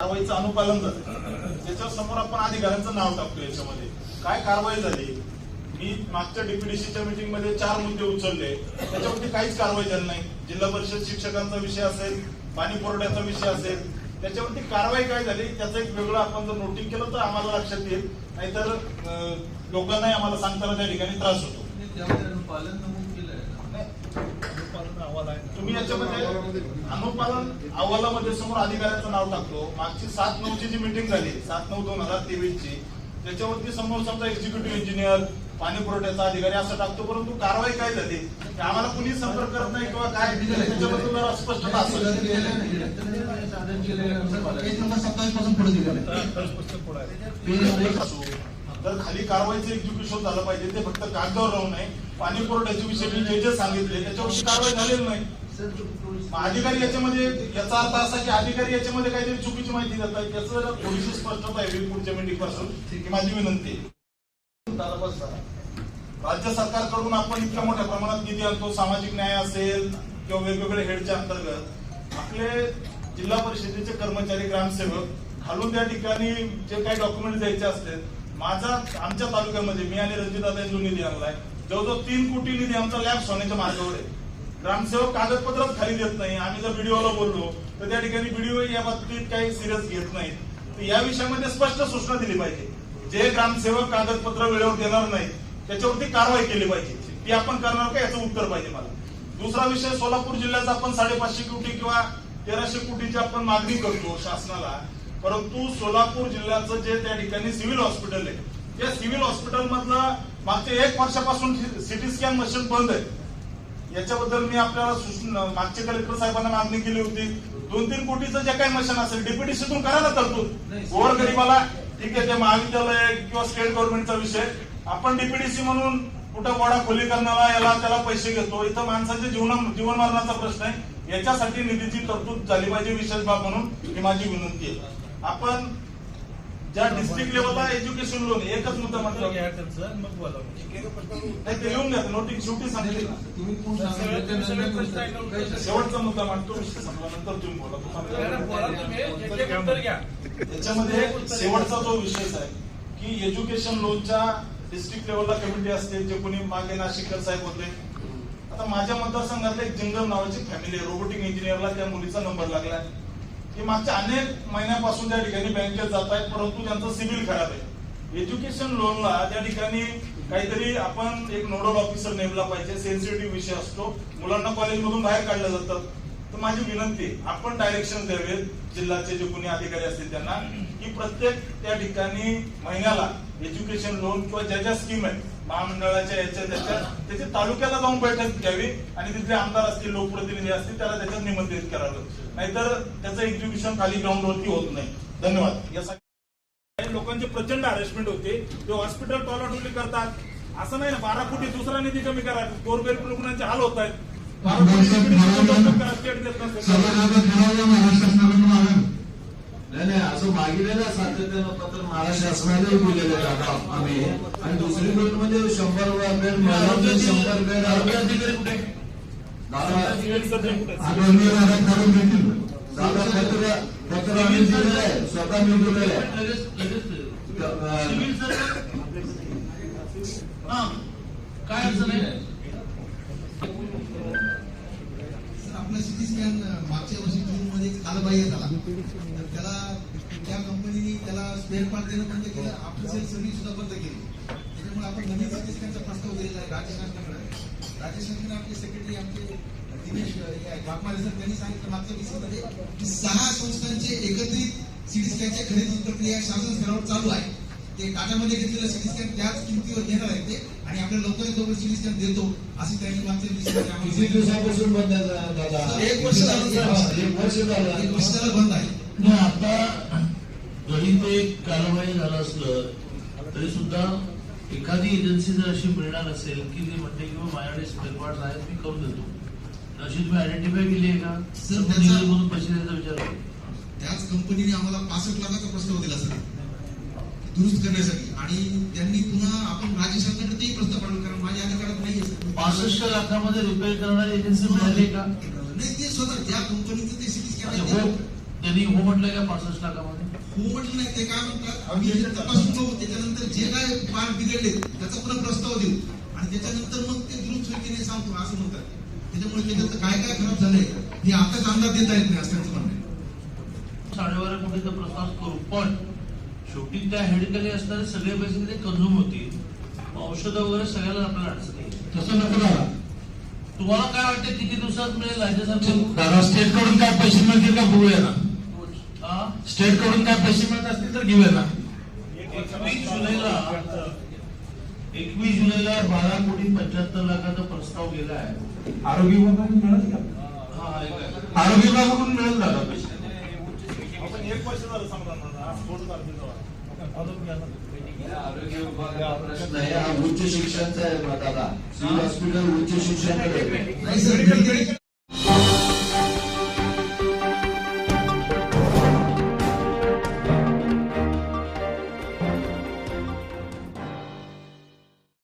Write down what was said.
कारवाईचं अनुपालन झालं. त्याच्यासमोर आपण अधिकाऱ्यांचं नाव टाकतो याच्यामध्ये. काय कारवाई झाली? मी मागच्या डीपीडीसीच्या मीटिंगमध्ये चार मुद्दे उचलले. त्याच्यावरती काहीच कारवाई झाली नाही. जिल्हा परिषद शिक्षकांचा विषय असेल पाणी पुरवठ्याचा विषय असेल त्याच्यावरती कारवाई काय झाली? त्याचं एक वेगळं आपण जर नोटिंग केलं तर आम्हाला लक्षात येईल. नाहीतर लोकांनाही आम्हाला सांगताना त्या ठिकाणी त्रास होतो. तुम्ही याच्यामध्ये अनुपालन अहवालामध्ये समोर अधिकाऱ्याचं नाव टाकतो. मागची सात नऊची जी मीटिंग झाली सात नऊ दोन हजार तेवीस ची त्याच्यावरती समोर समजा एक्झिक्युटिव्ह इंजिनियर पाणी पुरवठ्याचा अधिकारी असं टाकतो परंतु कारवाई काय झाली? आम्हाला कुणी संपर्क करत नाही किंवा काय? त्याच्याबद्दल जरा स्पष्टता असेल तर खाली कारवाईचं एक्झिक्युशन झालं पाहिजे ते फक्त कागदावर राहू नये. पाणी पुरवठ्याचे विषय मी जे जे सांगितले त्याच्यावरती कारवाई झालेली नाही. अधिकारी याच्यामध्ये याचा अर्थ असा की अधिकारी याच्यामध्ये काहीतरी चुकीची माहिती देतात. याचं जरा थोडीशी स्पष्टता आहे पुढच्या मिटिंगपासून माझी विनंती राज्य सरकारकडून आपण इतक्या मोठ्या प्रमाणात निधी आणतो. सामाजिक न्याय असेल किंवा वेगवेगळ्या हेडच्या अंतर्गत. आपले जिल्हा परिषदेचे कर्मचारी ग्रामसेवक घालून त्या ठिकाणी जे काही डॉक्युमेंट द्यायचे असतील माझा आमच्या तालुक्यामध्ये मी आणि रणजितदादा जो निधी आणलाय जवळजवळ तीन कोटी निधी आमचा लॅब होण्याच्या मार्गावर आहे. ग्रामसेवक कागदपत्रच खाली देत नाही. आम्ही जर व्हिडिओला बोललो तर त्या ठिकाणी व्हिडिओ या बाबतीत काही सिरियस घेत नाही तर या विषयामध्ये स्पष्ट सूचना दिली पाहिजे. जे ग्रामसेवक कागदपत्र वेळेवर देणार नाही त्याच्यावरती कारवाई केली पाहिजे. ती आपण करणार का याचं उत्तर पाहिजे मला. दुसरा विषय सोलापूर जिल्ह्याचा आपण साडेपाचशे कोटी किंवा तेराशे कोटीची आपण मागणी करतो शासनाला. परंतु सोलापूर जिल्ह्याचं जे त्या ठिकाणी सिव्हिल हॉस्पिटल आहे त्या सिव्हिल हॉस्पिटल मधलं मागच्या एक वर्षापासून सिटी स्कॅन मशीन बंद आहे. याच्याबद्दल मी आपल्याला सूचना मागच्या कलेक्टर साहेबांना मागणी केली होती. दोन तीन कोटीचं जे काही मशीन असेल डीपीडीसीतून करा ना तरतूद. गोर गरीबाला ठीक आहे ते महाविद्यालय किंवा स्टेट गव्हर्नमेंटचा विषय. आपण डीपीडीसी म्हणून कुठं वडा खोलीकरणाला याला त्याला पैसे घेतो. इथं माणसाच्या जीवन जीवन मरणाचा प्रश्न आहे. याच्यासाठी निधीची तरतूद झाली पाहिजे विशेष बाब म्हणून ही माझी विनंती आहे. आपण ज्या डिस्ट्रिक्ट लेवलला एज्युकेशन लोन एकच मुद्दा म्हटलं नाही ते लिहून घ्या नोटीस शेवटी सांगितलं ना? शेवटचा मुद्दा मांडतो विषय संपल्यानंतर तुम्ही बोला. तुम्हाला याच्यामध्ये शेवटचा जो विषय आहे की एज्युकेशन लोनच्या डिस्ट्रिक्ट लेवलला कमिटी असते जे कोणी मागे नाशिककर साहेब होते. आता माझ्या मतदारसंघातल्या एक जिंगल नावाची फॅमिली रोबोटिक इंजिनियरला त्या मुलीचा नंबर लागलाय. की मागच्या अनेक महिन्यापासून त्या ठिकाणी बँकेत जात आहेत परंतु त्यांचं सिबिल खराब आहे. एज्युकेशन लोनला त्या ठिकाणी काहीतरी आपण एक नोडल ऑफिसर नेमला पाहिजे सेन्सिटिव्ह विषय असतो. मुलांना कॉलेजमधून बाहेर काढलं जातं. तर माझी विनंती आहे, आपण डायरेक्शन द्यावेत जिल्ह्याचे जे कोणी अधिकारी असतील त्यांना की प्रत्येक त्या ठिकाणी महिन्याला एज्युकेशन लोन किंवा ज्या ज्या स्कीम आहेत महामंडळाच्या याच्या त्याच्या त्याची तालुक्याला जाऊन बैठक घ्यावी आणि तिथले आमदार असतील लोकप्रतिनिधी असतील त्याला त्याच्यात निमंत्रित करावं. नाहीतर त्याचं एक्झिक्युशन खाली ग्राउंडवरती होत नाही. धन्यवाद. यासाठी लोकांचे प्रचंड हॅरेसमेंट होते. ते हॉस्पिटल टॉलाटोली करतात. असं नाही ना बारा कोटी दुसरा निधी कमी करा. गोरगरीब रुग्णांचे हाल होत आहेत. नाही नाही असं मागितलेलं सातत्यानं पत्र महाराष्ट्र शासनालाही दिलेलं आहे आता आम्ही. आणि दुसरी गोष्ट म्हणजे शंभर बेड मिळालं शंभर बेड कुठे? दादा पत्र पत्र आम्ही दिलेलं आहे. स्वतः मी दिलेलं आहे. काय अडचण आहे सर, आपला सिटी स्कॅन मागच्या वर्षी जून मध्ये कालबाह्य झाला. तर त्याला त्या कंपनीने त्याला स्पेअर पार्ट देणं बंद केलं. ऑफिशियल सर्व्हिस सुद्धा बंद केली. त्याच्यामुळे आपण नवीन सिटी प्रस्ताव दिलेला आहे राज्य शासनाकडे राज्य शासनाने आपले सेक्रेटरी आमचे दिनेश अ, वाघमारे सर त्यांनी सांगितलं मागच्या विषयामध्ये की सहा संस्थांचे एकत्रित सिटी स्कॅनच्या खरेदी प्रक्रिया शासन स्तरावर चालू आहे. ते टाटामध्ये घेतलेलं सिटी स्कॅन त्याच किमतीवर घेणार आहेत ते आणि आपल्या लवकरात लवकर सिटी स्कॅन देतो असे त्यांनी मागच्या किती दिवसापासून बंद आहे एक वर्ष झालं. एक वर्ष झालं. बंद आहे. आता जरी ते कारवाई झालं असलं तरी सुद्धा एखादी एजन्सी जर अशी मिळणार असेल की ती म्हणते की माझ्याकडे स्पेअर पार्ट आहेत मी करून देतो. अशी तुम्ही आयडेंटिफाय केली आहे का? सर, म्हणून पैसे द्यायचा विचार. त्याच कंपनीने आम्हाला पासष्ट लाखाचा प्रस्ताव दिला सर. दुरुस्त करण्यासाठी. आणि त्यांनी पुन्हा आपण राज्य शासनाकडे तेही प्रस्ताव पाठवला कारण माझ्या अधिकारात नाहीये. सर पासष्ट लाखामध्ये रिपेअर करणारी एजन्सी मिळाली का? नाही ते स्वतः ज्या कंपनीचं ते सिटी स्कॅन आहे हो त्यांनी हो म्हटलं का पासष्ट लाखामध्ये? हो म्हटलं नाही ते काय म्हणतात? आम्ही तपासून बघू त्याच्यानंतर जे काय पार्ट बिघडले त्याचा पुन्हा प्रस्ताव देऊ. आणि त्याच्यानंतर मग ते दुरुस्त नाही सांगतो असं म्हणतात. त्याच्यामुळे त्याच्यात काय काय खराब झालंय हे आताच अंदाज देता येत नाही असं त्यांचं म्हणणं. साडेबारा कोटीचा प्रस्ताव करू पण शेवटी त्या हेडखाली असणारे सगळे पैसे ते कंझ्युम होतील. औषधं वगैरे सगळ्याला आपल्याला अडचण येईल तसं नको दादा तुम्हाला काय वाटतं किती दिवसात मिळेल दादा स्टेटकडून काय पैसे मिळतील का बघूया ना? स्टेटकडून काय पैसे मिळत असतील तर घेऊया ना. एकवीस जुलैला एकवीस जुलैला बारा कोटी पंच्याहत्तर लाखाचा प्रस्ताव गेला आहे आरोग्य विभागाकडून मिळेल का. आरोग्य विभागाकडून मिळेल दादा पैसे. आपण एक वर्ष झालं समजा थोडं तारखेचं आरोग्य विभागाचा प्रश्न आहे हा उच्च शिक्षणचा आहे दादा सिव्हिल हॉस्पिटल